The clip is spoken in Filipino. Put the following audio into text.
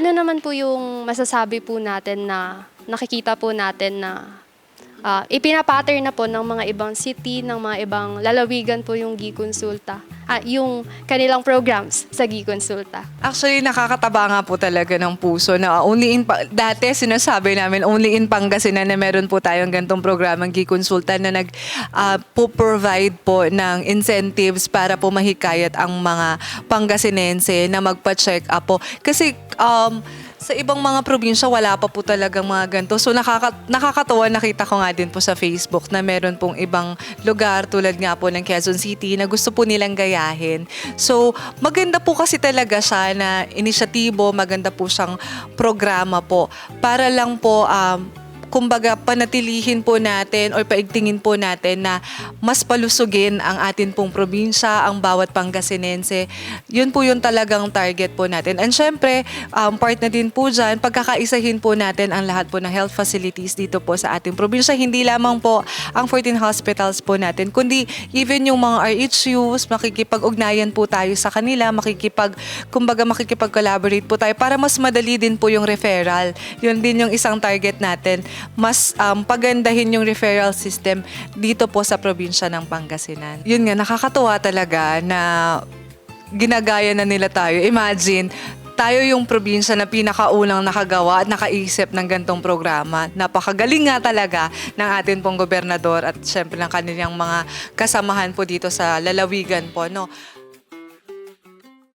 ano naman po yung masasabi po natin na nakikita po natin na ah, ipinapattern na po ng mga ibang city, ng mga ibang lalawigan po yung Gikonsulta. Ah, yung kanilang programs sa Gikonsulta. Actually, nakakataba nga po talaga ng puso na only in, dati sinasabi namin, only in Pangasinan na meron po tayong gantong programang Gikonsulta na nag ah, po provide po ng incentives para po mahikayat ang mga Pangasinense na magpa-check up po. Kasi um, sa ibang mga probinsya, wala pa po talagang mga ganito. So nakaka, nakakatawa, nakita ko nga din po sa Facebook na meron pong ibang lugar tulad nga po ng Quezon City na gusto po nilang gayahin. So maganda po kasi talaga siya na inisyatibo, maganda po siyang programa po para lang po um, kumbaga panatilihin po natin or paigtingin po natin na mas palusugin ang atin pong probinsya, ang bawat Pangasinense. Yun po yung talagang target po natin. And syempre, um, part na din po dyan, pagkakaisahin po natin ang lahat po ng health facilities dito po sa ating probinsya. Hindi lamang po ang 14 hospitals po natin, kundi even yung mga RHUs, makikipag-ugnayan po tayo sa kanila, makikipag, kumbaga makikipag-collaborate po tayo para mas madali din po yung referral. Yun din yung isang target natin, mas um, pagandahin yung referral system dito po sa probinsya ng Pangasinan. Yun nga, nakakatuwa talaga na ginagaya na nila tayo. Imagine, tayo yung probinsya na pinakaunang nakagawa at nakaisip ng gantong programa. Napakagaling nga talaga ng atin pong gobernador at syempre ng kanilang mga kasamahan po dito sa lalawigan po. No?